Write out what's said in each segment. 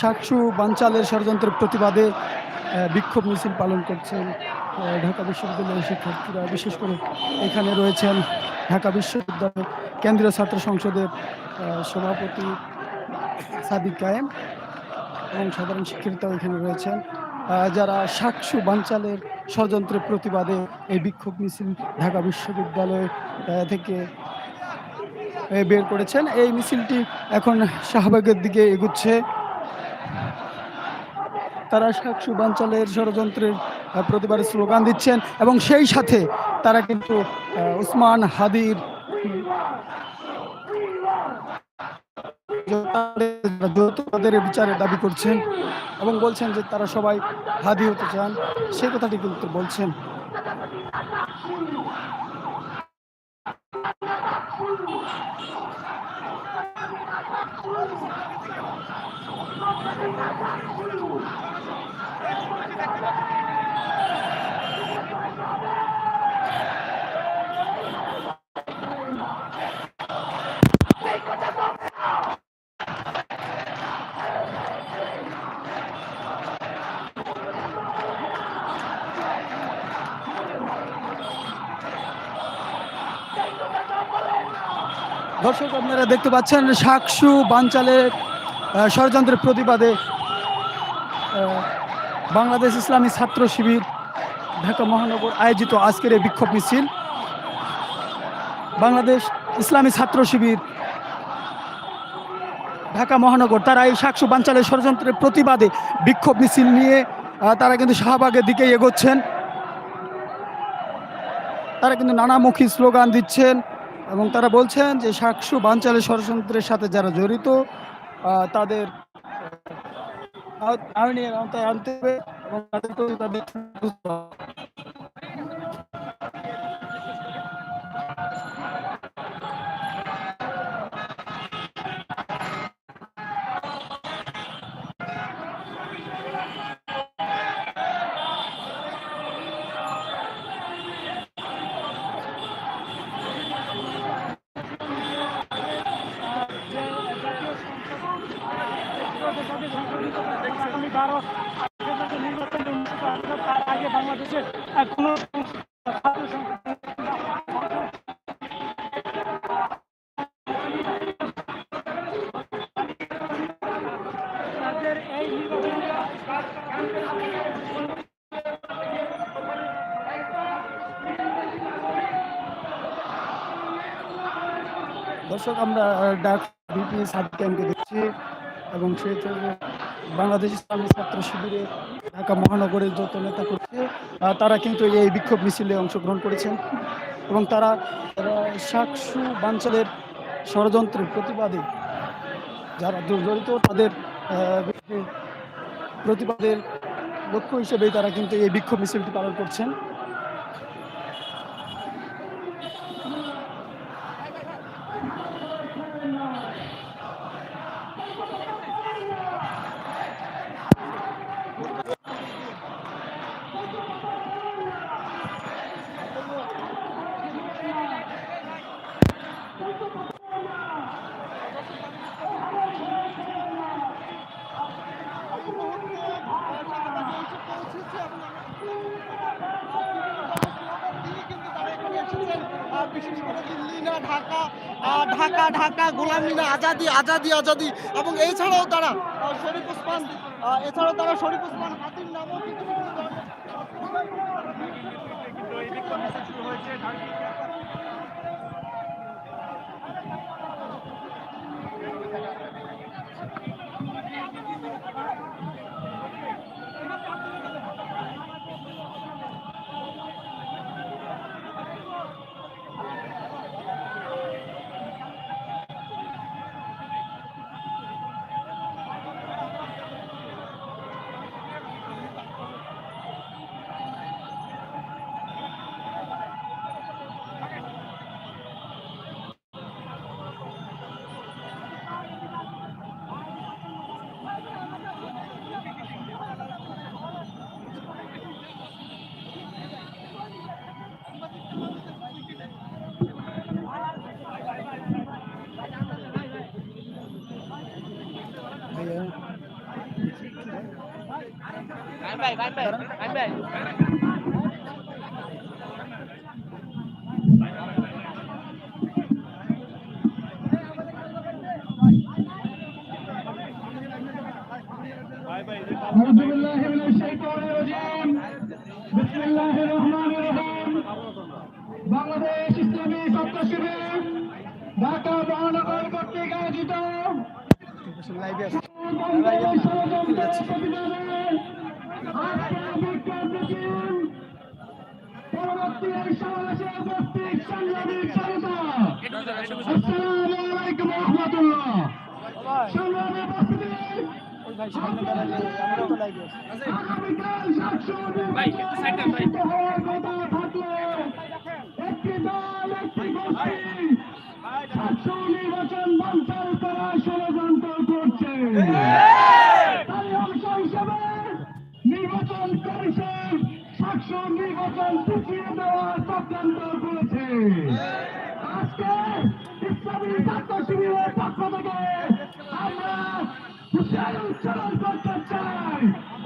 সাকসু বানচালের ষড়যন্ত্রের প্রতিবাদে বিক্ষোভ মিছিল পালন করছেন ঢাকা বিশ্ববিদ্যালয়ের শিক্ষার্থীরা। বিশেষ করে এখানে রয়েছেন ঢাকা বিশ্ববিদ্যালয় কেন্দ্রীয় ছাত্র সংসদের সভাপতি সাদিক কায়েম এবং সাধারণ শিক্ষার্থীরাও এখানে রয়েছেন। যারা সাকসু বাঞ্চালের ষড়যন্ত্রের প্রতিবাদে এই বিক্ষোভ মিছিল ঢাকা বিশ্ববিদ্যালয় থেকে বের করেছেন। এই মিছিলটি এখন শাহবাগের দিকে এগুচ্ছে। তারা সাকসু বাঞ্চলের ষড়যন্ত্রের আহ, প্রতিবাদে স্লোগান দিচ্ছেন এবং সেই সাথে তারা কিন্তু উসমান হাদির যৌতুকদের বিচারের দাবি করছেন এবং বলছেন যে তারা সবাই হাদি হতে চান। সেই কথাটি কিন্তু বলছেন। দর্শক আপনারা দেখতে পাচ্ছেন সাকসু বানচালের আহ, ষড়যন্ত্রের প্রতিবাদে বাংলাদেশ ইসলামী ছাত্র শিবির ঢাকা মহানগর আয়োজিত আজকের এই বিক্ষোভ মিছিল। বাংলাদেশ ইসলামী ছাত্র শিবির ঢাকা মহানগর তারা এই সাকসু বানচালের ষড়যন্ত্রের প্রতিবাদে বিক্ষোভ মিছিল নিয়ে তারা কিন্তু শাহবাগের দিকে এগোচ্ছেন। তারা কিন্তু নানামুখী স্লোগান দিচ্ছেন। এবং তারা বলছেন যে সাকসু বাঞ্চালের ষড়যন্ত্রের সাথে যারা জড়িত তাদের আইনের আওতায় আনতে হবে এবং তাদের দর্শক, আমরা ডাক বিপি সাদিকানকে দেখছি এবং সে বাংলাদেশ ইসলামী ছাত্র শিবিরে ঢাকা মহানগরের যত নেতা করছে তারা কিন্তু এই বিক্ষোভ মিছিলে অংশগ্রহণ করেছেন এবং তারা সাকসু বাঞ্চলের ষড়যন্ত্রের প্রতিবাদে যারা জড়িত, তাদের প্রতিবাদের লক্ষ্য হিসেবেই তারা কিন্তু এই বিক্ষোভ মিছিলটি পালন করছেন বিশেষ করে দিল্লি না ঢাকা আহ, ঢাকা ঢাকা গোলামি আজাদি আজাদি আজাদি এবং এছাড়াও তারা শরীফ ওসমান এছাড়াও তারা শরীফ Osman I'm back. I'm back. সংগ্রামী উপস্থিতি ওই ভাই। দেওয়ার করেছে। আজকে ইসলামী ছাত্র শিবিরের পক্ষ থেকে আমরা হুঁশিয়ারি উচ্চারণ করতে চাই।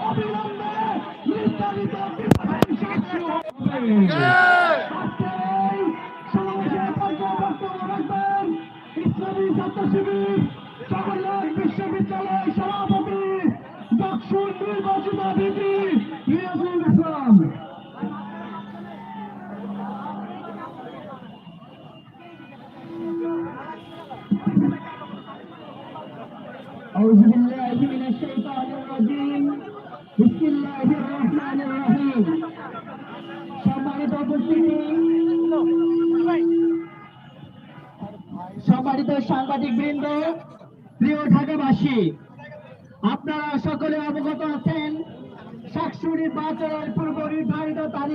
অবিলম্বে নির্ধারিত বিভাগের সাক্ষী হবে।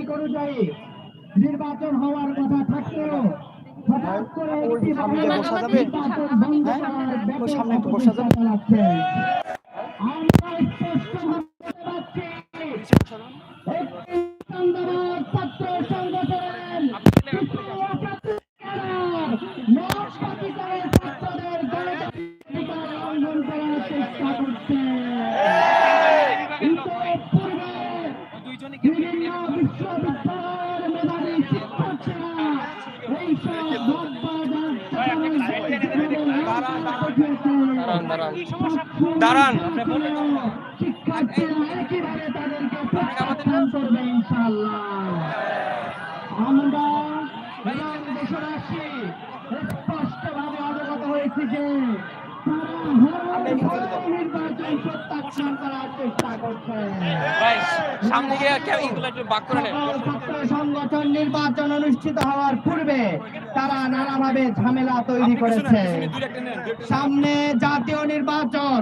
তারিখ অনুযায়ী নির্বাচন হওয়ার কথা থাকলেও হঠাৎ করে একটি? নির্বাচন বন্ধ হ্যাঁ? করার ব্যাপক? চালাচ্ছে। সংগঠন নির্বাচন অনুষ্ঠিত হওয়ার পূর্বে তারা নানাভাবে ঝামেলা তৈরি করেছে। সামনে জাতীয় নির্বাচন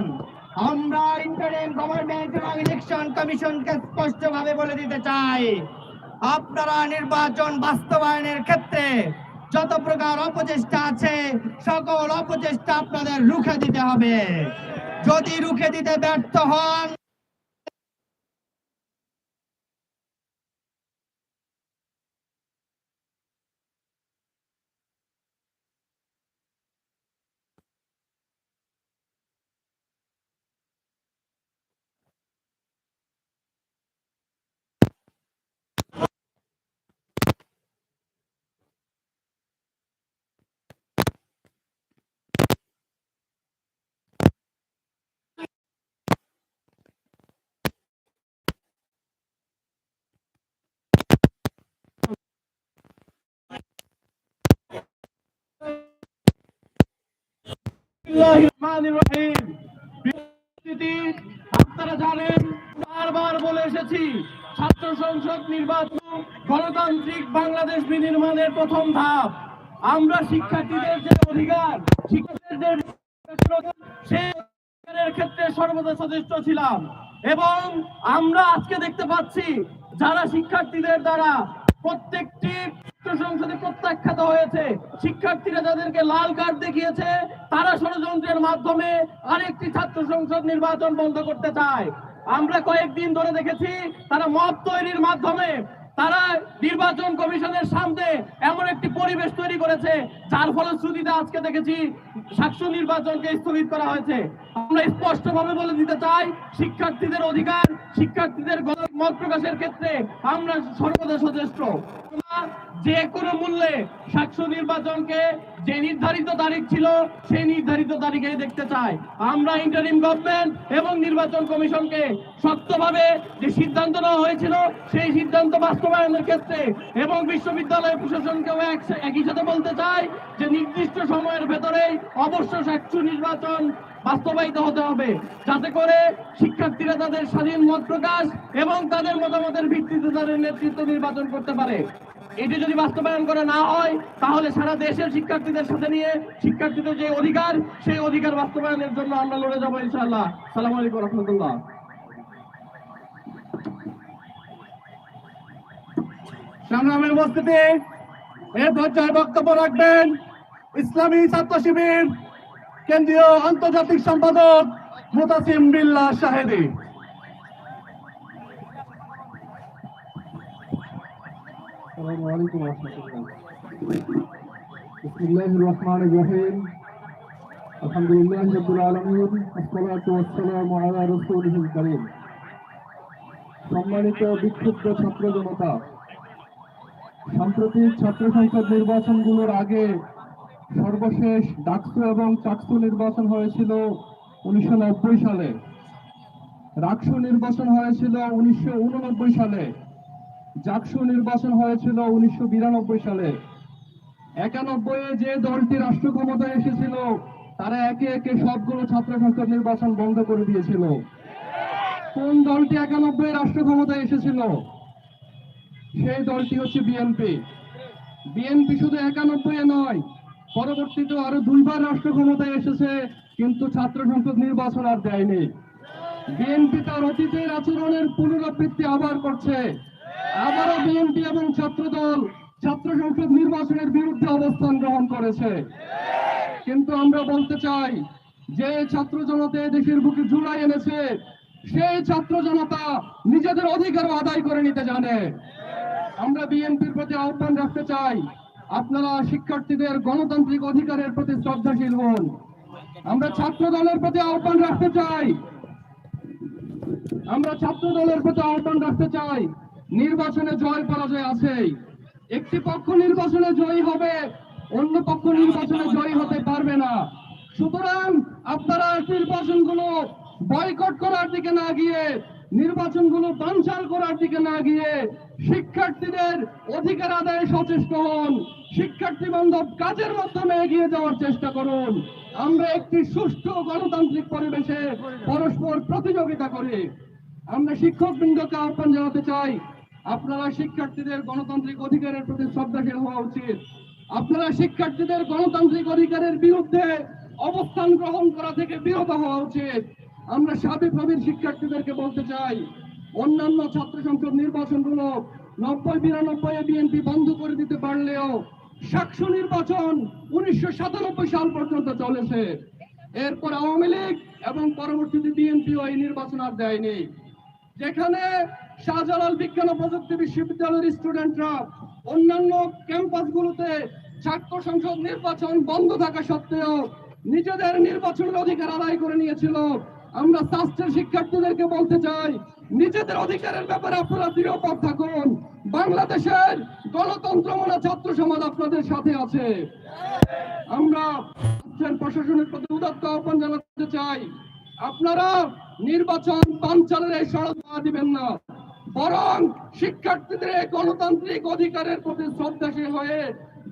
আমরা ইন্টারিম গভর্নমেন্ট এবং ইলেকশন কমিশনকে স্পষ্টভাবে বলে দিতে চাই আপনারা নির্বাচন বাস্তবায়নের ক্ষেত্রে যত প্রকার অপচেষ্টা আছে, সকল অপচেষ্টা আপনাদের রুখে দিতে হবে। যদি রুখে দিতে ব্যর্থ হন আপনারা জানেন বারবার বলে এসেছি, ছাত্র সংসদ নির্বাচন গণতান্ত্রিক বাংলাদেশ বিনির্মাণের প্রথম ধাপ। আমরা শিক্ষার্থীদের যে অধিকার, শিক্ষার্থীদের ক্ষেত্রে সর্বদা সচেষ্ট ছিলাম। এবং আমরা আজকে দেখতে পাচ্ছি, যারা শিক্ষার্থীদের দ্বারা প্রত্যেকটি সংসদে প্রত্যাখ্যাত হয়েছে। শিক্ষার্থীরা যাদেরকে লাল কার্ড দেখিয়েছে। তারা ষড়যন্ত্রের মাধ্যমে আরেকটি ছাত্র সংসদ নির্বাচন বন্ধ করতে চায়। আমরা কয়েকদিন ধরে দেখেছি তারা মত তৈরির মাধ্যমে তারা নির্বাচন কমিশনের সামনে এমন একটি পরিবেশ তৈরি করেছে, যার ফলশ্রুতিতে আজকে দেখেছি সাতশো নির্বাচনকে স্থগিত করা হয়েছে। আমরা স্পষ্টভাবে বলে দিতে চাই, শিক্ষার্থীদের অধিকার, শিক্ষার্থীদের মত প্রকাশের ক্ষেত্রে আমরা সর্বদা সচেষ্ট। যে কোনো মূল্যে সাকসু নির্বাচনকে যে নির্ধারিত তারিখ ছিল, সেই নির্ধারিত তারিখে দেখতে চাই। আমরা ইন্টারিম গভর্নমেন্ট এবং নির্বাচন কমিশনকে শক্তভাবে যে সিদ্ধান্ত নেওয়া হয়েছিল, সেই সিদ্ধান্ত বাস্তবায়নের ক্ষেত্রে এবং বিশ্ববিদ্যালয় প্রশাসনকেও একই সাথে বলতে চাই যে নির্দিষ্ট সময়ের ভেতরেই অবশ্য সাকসু নির্বাচন বাস্তবায়িত হতে হবে। যাতে করে শিক্ষার্থীরা তাদের স্বাধীন মত প্রকাশ এবং তাদের মতামতের ভিত্তিতে তাদের নেতৃত্ব নির্বাচন করতে পারে। এটি যদি বাস্তবায়ন করা না হয়, তাহলে সারা দেশের শিক্ষার্থীদের সাথে নিয়ে শিক্ষার্থীদের যে অধিকার, সেই অধিকার বাস্তবায়নের জন্য আমরা লড়ে যাব ইনশাআল্লাহ। সালাম আলাইকুম রহমতুল্লাহ। সংগ্রামের উপস্থিতি। এ পর্যায়ে বক্তব্য রাখবেন ইসলামী ছাত্র শিবির কেন্দ্রীয় আন্তর্জাতিক সম্পাদক মুতাসিম বিল্লাহ শাহেদি আসসালামু আলাইকুম রহমতুল্লাহ। বিসমিল্লাহির রহমানির রহিম। রাব্বিল আলামিন সম্মানিত বিক্ষুব্ধ ছাত্র জনতা, সাম্প্রতিক ছাত্র সংসদ নির্বাচনগুলোর আগে সর্বশেষ ডাকসু এবং চাকসু নির্বাচন হয়েছিল উনিশশো নব্বই সালে। রাকসু নির্বাচন হয়েছিল উনিশশো উননব্বই সালে। জাকসু নির্বাচন হয়েছিল উনিশশো বিরানব্বই সালে। একানব্বই যে দলটি রাষ্ট্র ক্ষমতায় এসেছিল, তারা একে একে সবগুলো ছাত্র সংসদ নির্বাচন বন্ধ করে দিয়েছিল। কোন দলটি একানব্বই রাষ্ট্র ক্ষমতায় এসেছিল? সেই দলটি হচ্ছে বিএনপি। বিএনপি শুধু একানব্বই নয় পরবর্তীতে আরও দুইবার রাষ্ট্র ক্ষমতায় এসেছে, কিন্তু ছাত্র সংসদ নির্বাচন আর দেয়নি। বিএনপি তার অতীতের আচরণের পুনরাবৃত্তি আবার করছে। আবারও বিএনপি এবং ছাত্রদল, ছাত্র সংসদ নির্বাচনের বিরুদ্ধে অবস্থান গ্রহণ করেছে। কিন্তু আমরা বলতে চাই, যে ছাত্র জনতা দেশের বুকে জুলাই এনেছে, সেই ছাত্র জনতা নিজেদের অধিকার আদায় করে নিতে জানে। আমরা বিএনপির প্রতি আহ্বান রাখতে চাই, আপনারা শিক্ষার্থীদের গণতান্ত্রিক অধিকারের প্রতি শ্রদ্ধাশীল হন। আমরা ছাত্র দলের প্রতি আহ্বান রাখতে চাই। আমরা ছাত্র দলের প্রতি আহ্বান রাখতে চাই। নির্বাচনে জয় পরাজয় আছেই। একটি পক্ষ নির্বাচনে জয়ী হবে, অন্য পক্ষ নির্বাচনে জয়ী হতে পারবে না। সুতরাং আপনারা নির্বাচনগুলো বয়কট করার দিকে না গিয়ে, নির্বাচনগুলো বানচাল করার দিকে না গিয়ে, শিক্ষার্থীদের অধিকার আদায়ে সচেষ্ট হন। শিক্ষার্থী বান্ধব কাজের মাধ্যমে এগিয়ে যাওয়ার চেষ্টা করুন। আমরা একটি সুষ্ঠু গণতান্ত্রিক পরিবেশে পরস্পর প্রতিযোগিতা করি। আমরা শিক্ষক বৃন্দকে আহ্বান জানাতে চাই আপনারা শিক্ষার্থীদের গণতান্ত্রিক অধিকারের প্রতি শ্রদ্ধাশীল হওয়া উচিত। আপনারা শিক্ষার্থীদের গণতান্ত্রিক অধিকারের বিরুদ্ধে অবস্থান গ্রহণ করা থেকে বিরত হওয়া উচিত। আমরা সাবেক শিক্ষার্থীদেরকে বলতে চাই, অন্যান্য ছাত্র সংসদ নির্বাচনগুলো নব্বই বিরানব্বই বিএনপি বন্ধ করে দিতে পারলেও সাকসু নির্বাচন উনিশশো সাতানব্বই সাল পর্যন্ত চলেছে। এরপর আওয়ামী লীগ এবং পরবর্তীতে বিএনপিও এই নির্বাচন আর দেয়নি। যেখানে শাহজালাল বিজ্ঞান ও প্রযুক্তি বিশ্ববিদ্যালয়ের স্টুডেন্টরা অন্যান্য ক্যাম্পাসগুলোতে ছাত্র সংসদ নির্বাচন বন্ধ থাকা সত্ত্বেও নিজেদের নির্বাচনের অধিকার আদায় করে নিয়েছিল। আমরা শাস্ত্রের শিক্ষার্থীদেরকে বলতে চাই, নিজেদের অধিকারের ব্যাপারে আপনারা দৃঢ়পদ থাকুন। বাংলাদেশের গণতন্ত্র মনে ছাত্র সমাজ আপনাদের সাথে আছে। আমরা প্রশাসনের প্রতি উদাত্ত আহ্বান জানাতে চাই, আপনারা নির্বাচন বানচালের এই সড়ক দিবেন না। বরং শিক্ষার্থীদের গণতান্ত্রিক অধিকারের প্রতি শ্রদ্ধাশীল হয়ে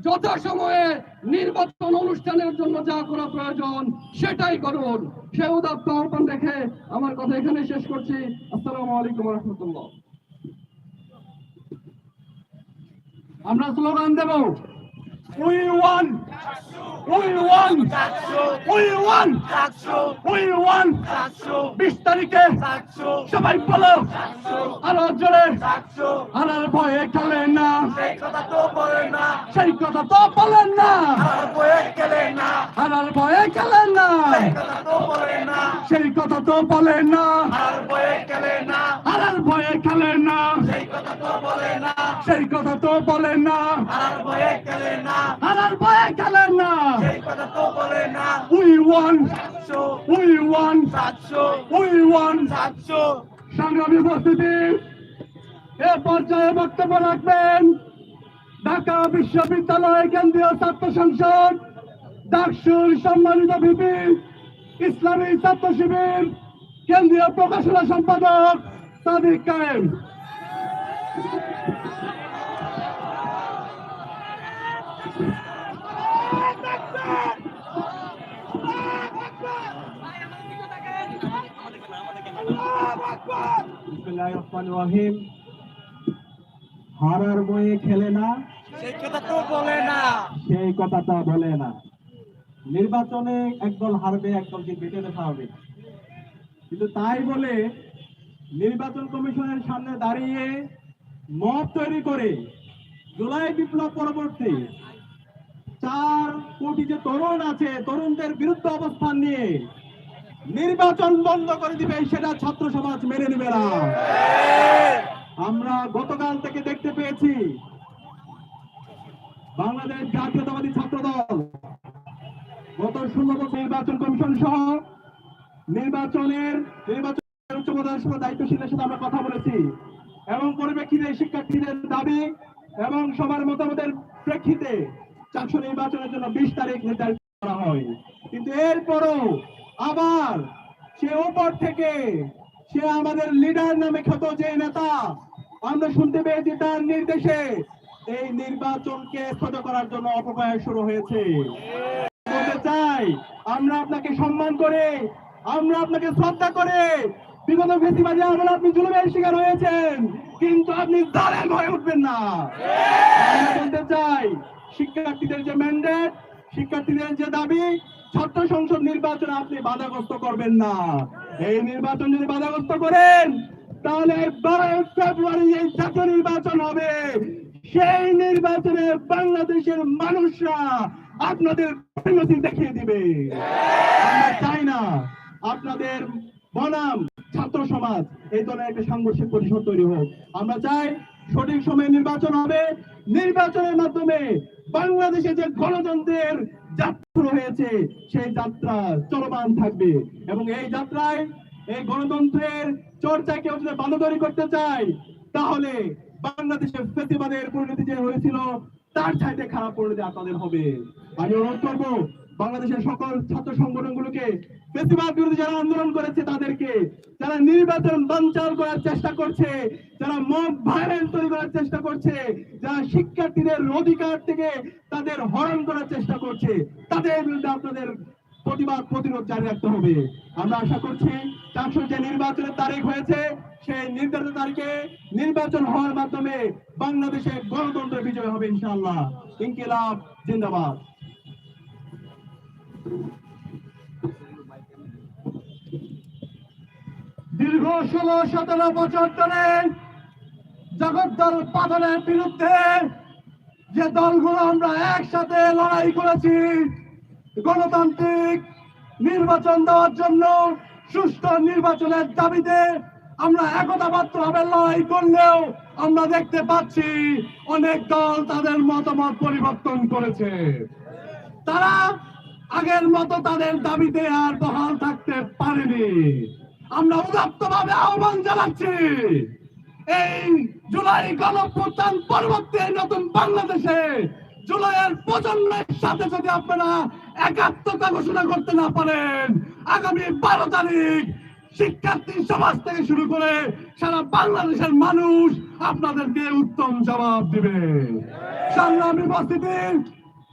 যথাসময়ে নির্বাচন অনুষ্ঠানের জন্য যা করা প্রয়োজন সেটাই করুন। সে উদাত্ত আহ্বান রেখে আমার কথা এখানে শেষ করছি। আসসালামু আলাইকুম রহমতুল্লাহ। আমরা স্লোগান দেব। We want we want we want we want বিশ তারিখে সবাই বলো আরও জোরে। আর ভয়ে খেলে না। সেই কথা তো বলেন না। আর আর ভয়ে খেলে না। সেই কথা তো বলেন না আর ভয়ে খেলে না সেই কথা তো বলেন না। হারার ভয়ে খেলেন না। সেই কথা তো বলে না। We want we want we want সংগ্রামী উপস্থিতি এ পর্যায়ে বক্তব্য রাখবেন ঢাকা বিশ্ববিদ্যালয় কেন্দ্রীয় ছাত্র সংসদ ডাকসুর সম্মানিত ভিপি ইসলামী ছাত্র শিবির কেন্দ্রীয় প্রকাশনা সম্পাদক সাদিক কায়েম। রহিম। হারার বয়ে খেলে না। সেই কথা তো বলে না। সেই কথাটা বলে না। নির্বাচনে একদল হারবে একদল জিতবে এটা স্বাভাবিক কিন্তু তাই বলে নির্বাচন কমিশনের সামনে দাঁড়িয়ে মত তৈরি করে জুলাই বিপ্লব পরবর্তী চার কোটি যে তরুণ আছে তরুণদের বিরুদ্ধে অবস্থান নিয়ে নির্বাচন বন্ধ করে দিবে, সেটা ছাত্র সমাজ মেনে নেবে না। আমরা গতকাল থেকে দেখতে পেয়েছি, বাংলাদেশ জাতীয়তাবাদী ছাত্র দল গত ষোলো নির্বাচন কমিশন সহ নির্বাচনের নির্বাচনের উচ্চ পদস্থ দায়িত্বশীলের সাথে আমরা কথা বলেছি। এবং পরিপ্রেক্ষিতে শিক্ষার্থীদের দাবি এবং সবার মতামতের প্রেক্ষিতে চারশো নির্বাচনের জন্য বিশ তারিখ নির্ধারিত করা হয়। কিন্তু এরপরও আবার সে উপর থেকে সে আমাদের লিডার নামে খ্যাত যে নেতা, আমরা শুনতে পেয়েছি তার নির্দেশে এই নির্বাচনকে স্থগিত করার জন্য অপপ্রয়াস শুরু হয়েছে। বলতে চাই, আমরা আপনাকে সম্মান করে, আমরা আপনাকে শ্রদ্ধা করে বিগত ফেসিবাদী আমরা আপনি জুলুমের শিকার হয়েছেন, কিন্তু আপনি জালেম হয়ে উঠবেন না। বলতে চাই, শিক্ষার্থীদের যে ম্যান্ডেট শিক্ষার্থীদের যে দাবি ছাত্র সংসদ নির্বাচনে আপনি বাধাগ্রস্ত করবেন না। এই নির্বাচন যদি বাধাগ্রস্ত করেন, তাহলে বারোই ফেব্রুয়ারি এই জাতীয় নির্বাচন হবে। সেই নির্বাচনে বাংলাদেশের মানুষরা আপনাদের পরিণতি দেখিয়ে দিবে। চাই না আপনাদের বনাম ছাত্র সমাজ এই ধরনের একটা সাংঘর্ষিক পরিষদ তৈরি হোক। আমরা চাই সঠিক সময়ে নির্বাচন হবে। নির্বাচনের মাধ্যমে বাংলাদেশে যে গণতন্ত্রের যাত্রা হয়েছে, সেই যাত্রা চলমান থাকবে। এবং এই যাত্রায় এই গণতন্ত্রের চর্চা কেউ যদি বান্ধবী করতে চায়, তাহলে বাংলাদেশের প্রতিবাদের পরিণতি যে হয়েছিল, তার চাইতে খারাপ পরিণতি আপনাদের হবে। আমি অনুরোধ করব বাংলাদেশের সকল ছাত্র সংগঠনগুলোকে ফেসিবাদ বিরোধী যারা আন্দোলন করেছে তাদেরকে, যারা নির্বাচন বানচাল করার চেষ্টা করছে, যারা মব ভায়োলেন্স তৈরি করার চেষ্টা করছে, যারা শিক্ষার্থীদের অধিকার থেকে তাদের হরণ করার চেষ্টা করছে, তাদের বিরুদ্ধে আপনাদের প্রতিবাদ, প্রতিরোধ জারি রাখতে হবে। আমরা আশা করছি চারশো যে নির্বাচনের তারিখ হয়েছে, সেই নির্ধারিত তারিখে নির্বাচন হওয়ার মাধ্যমে বাংলাদেশে গণতন্ত্র বিজয় হবে ইনশাআল্লাহ। ইনকিলাব, জিন্দাবাদ। দীর্ঘ ষোলো, সতেরো বছর ধরে জগদ্দল পাথরের বিরুদ্ধে যে দলগুলো আমরা একসাথে লড়াই করেছি, গণতান্ত্রিক নির্বাচন দেওয়ার জন্য সুষ্ঠু নির্বাচনের দাবিতে আমরা একতাবদ্ধ ভাবে লড়াই করলেও আমরা দেখতে পাচ্ছি অনেক দল তাদের মতামত পরিবর্তন করেছে। তারা আগের মতো তাদের দাবিতে আর বহাল থাকতে পারেনি। আমরা উদাত্ত ভাবে আহ্বান জানাচ্ছি, এই জুলাই গণপ্রত্যান পরবর্তী নতুন বাংলাদেশে জুলাইয়ের প্রজন্মের সাথে যদি আপনারা একাত্মতা ঘোষণা করতে না পারেন, আগামী বারো তারিখ শিক্ষার্থী সমাজ থেকে শুরু করে সারা বাংলাদেশের মানুষ আপনাদেরকে উত্তম জবাব দিবে। সংগ্রামী উপস্থিতি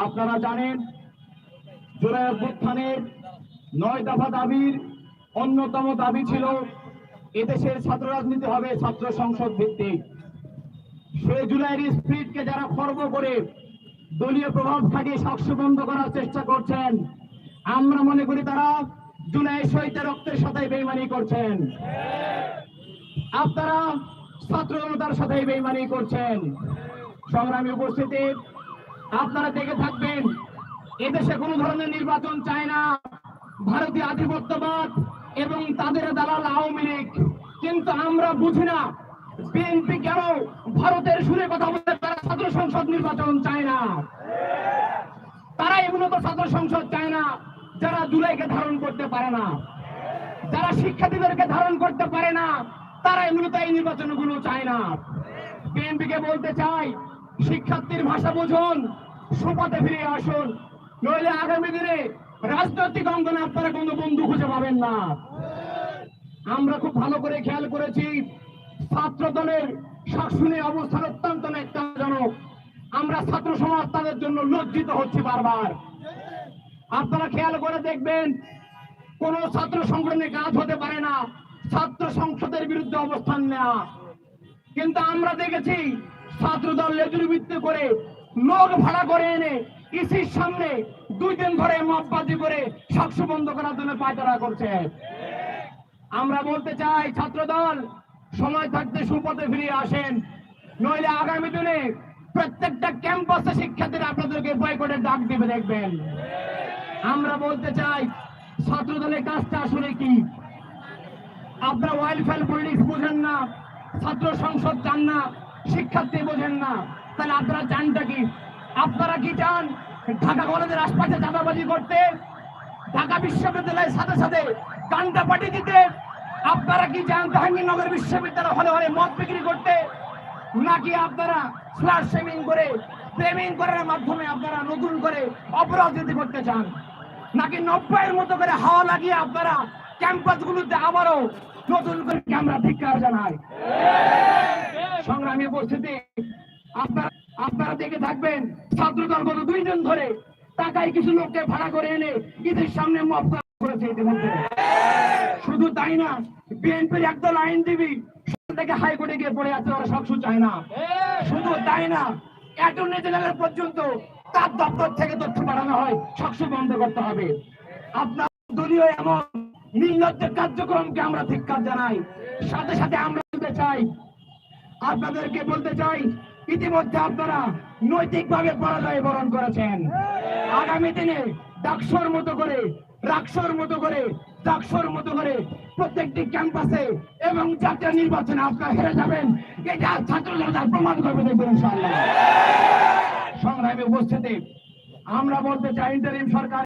আপনারা জানেন জুলাই অভ্যুত্থানের নয় দফা দাবির অন্যতম দাবি ছিল, এদেশের ছাত্র রাজনীতি হবে ছাত্র সংসদ ভিত্তিক। সেই জুলাইয়ের স্পিরিটকে যারা খর্ব করে দলীয় প্রভাব খাটিয়ে সাক্ষ্য বন্ধ করার চেষ্টা করছেন, আমরা মনে করি তারা জুলাই শহীদ রক্তের সাথে বেইমানি করছেন। আপনারা ছাত্র জনতার সাথে বেইমানি করছেন। সংগ্রামী উপস্থিতি আপনারা দেখে থাকবেন, এদেশে কোনো ধরনের নির্বাচন চায় না। ভারতীয় আধিপত্যবাদ এবং তাদের দালাল আওয়ামী লীগ। কিন্তু আমরা বুঝি না বিএনপি কেন ভারতের সুরে কথা বলে তারা ছাত্র সংসদ নির্বাচন চায় না? তারাই মূলত ছাত্র সংসদ চায় না, যারা জুলাইকে ধারণ করতে পারে না। যারা শিক্ষার্থীদেরকে ধারণ করতে পারে না তারাই মূলত এই নির্বাচনগুলো চায় না। বিএনপিকে বলতে চাই শিক্ষার্থীর ভাষা বুঝুন, সুপথে ফিরে আসুন। নইলে আগামী দিনে রাজনৈতিক অঙ্গনে আপনারা কোনো বন্ধু খুঁজে পাবেন না। আমরা খুব ভালো করে খেয়াল করেছি ছাত্র দলের শাসনী অবস্থান অত্যন্ত ন্যাক্কারজনক আমরা ছাত্র সমাজ তাদের জন্য লজ্জিত হচ্ছি বারবার। আপনারা খেয়াল করে দেখবেন, কোন ছাত্র সংগঠনের কাজ হতে পারে না, ছাত্র সংসদের বিরুদ্ধে অবস্থান নেওয়া কিন্তু আমরা দেখেছি ছাত্র দল করে লোক ভাড়া করে এনে ইসির সামনে দুই দিন ধরে মপবাজি করে সাক্ষ্য বন্ধ করার জন্য পায়তারা করছে। আমরা বলতে চাই ছাত্র দল সময় থাকতে সুপথে ফিরে আসেন। নইলে আগামী দিনে প্রত্যেকটা ক্যাম্পাসে শিক্ষার্থীরা আপনাদেরকে বয়কটের ডাক দিবে, দেখবেন। আমরা বলতে চাই, ছাত্রদলের কাজটা আসলে কি? আপনারা ওয়াইল্ড ওয়াইল্ডফায়ার পলিটিক্স বুঝেন না, ছাত্র সংসদ চান না শিক্ষার্থী বোঝেন না। তাহলে আপনারা চানটা কি? আপনারা কি চান? ঢাকা কলেজের আশপাশে চাঁদাবাজি করতে, ঢাকা বিশ্ববিদ্যালয়ের সাথে সাথে কান্টা পাটি দিতে, আপনারা কি চান জাহাঙ্গীরনগর বিশ্ববিদ্যালয় হলে হলে মদ বিক্রি করতে? নাকি আপনারা স্লার শেমিং করে প্রেমিং করার মাধ্যমে আপনারা নতুন করে অপরাধ অপরাজনীতি করতে চান? নাকি নব্বইয়ের মতো করে হাওয়া লাগিয়ে আপনারা ক্যাম্পাস গুলোতে আবারও নতুন করে ক্যামেরা ধিক্কার জানায় সংগ্রামী উপস্থিতি, আপনারা আপনারা দেখে থাকবেন, ছাত্রদল গত দুই দিন ধরে টাকায় কিছু লোককে ভাড়া করে এনে ঈদের সামনে মফা করেছে ইতিমধ্যে। শুধু তাই না, বিএনপির একদল আইনজীবী থেকে হাইকোর্টে গিয়ে পড়ে আছে, ওরা সবসু চায় না। শুধু তাই না, অ্যাটর্নি জেনারেল পর্যন্ত তার দপ্তর থেকে তথ্য পাঠানো হয় সবসু বন্ধ করতে হবে। আপনার দলীয় এমন নির্লজ্জ কার্যক্রমকে আমরা ধিক্কার জানাই। সাথে সাথে আমরা বলতে চাই, আপনাদেরকে বলতে চাই, ইতিমধ্যে আপনারা নৈতিকভাবে পরাজয় বরণ করেছেন। আগামী দিনে ডাকসর মতো করে, রাকসর মতো করে, ডাকসর মতো করে প্রত্যেকটি ক্যাম্পাসে এবং জাতীয় নির্বাচনে আপনারা হেরে যাবেন। এটা ছাত্র জনতা প্রমাণ করবে দেখবেন ইনশাআল্লাহ। সংগ্রামে উপস্থিতি, আমরা বলতে চাই, ইন্টারিম সরকার